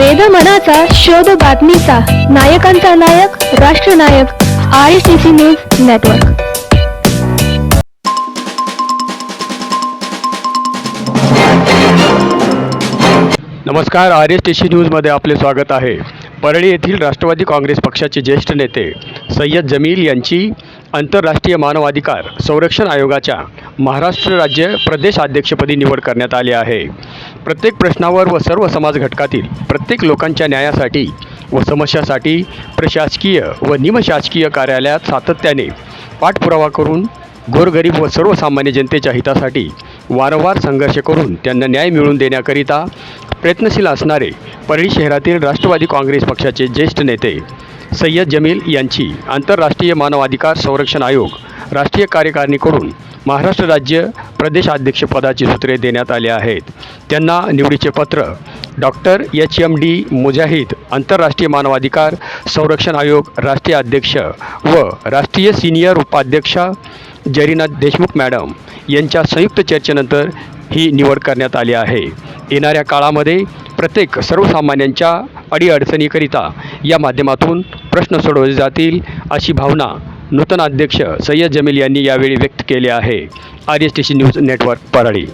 वेद मनाचा शोध बातमीचा. नायकांचा नायक राष्ट्रनायक I C C news network नमस्कार आर एस टी सी न्यूजमध्ये आपले स्वागत आहे. परळी येथील राष्ट्रवादी काँग्रेस पक्षाचे ज्येष्ठ नेते सय्यद जमील यांची आंतरराष्ट्रीय मानवाधिकार संरक्षण आयोगाच्या महाराष्ट्र राज्य प्रदेश अध्यक्षपदी निवड करण्यात आली आहे. प्रत्येक प्रश्नावर व सर्व समाज घटकातील प्रत्येक लोकांच्या न्यायासाठी व समस्यासाठी प्रशासकीय व निमशासकीय कार्यालयात सातत्याने पाठपुरावा करून गोरगरीब व सर्वसामान्य जनतेच्या हितासाठी वारंवार संघर्ष करून त्यांना न्याय मिळवून देण्याकरिता प्रयत्नशील असणारे परळी शहरातील राष्ट्रवादी काँग्रेस पक्षाचे ज्येष्ठ नेते सय्यद जमील यांची आंतरराष्ट्रीय मानवाधिकार संरक्षण आयोग राष्ट्रीय कार्यकारिणीकडून महाराष्ट्र राज्य प्रदेशाध्यक्षपदाची सूत्रे देण्यात आली आहेत. त्यांना निवडीचे पत्र doctor H M D Mujahid आंतरराष्ट्रीय मानवाधिकार संरक्षण आयोग राष्ट्रीय अध्यक्ष व राष्ट्रीय सिनियर उपाध्यक्ष जरीना देशमुख मॅडम यांच्या संयुक्त चर्चेनंतर ही निवड करण्यात आली आहे. येणाऱ्या काळामध्ये प्रत्येक सर्वसामान्यांच्या अडीअडचणीकरिता या माध्यमातून प्रश्न सोडवले जातील अशी भावना नूतन अध्यक्ष सय्यद जमील यांनी यावेळी व्यक्त केली आहे. R S T C news network Parli.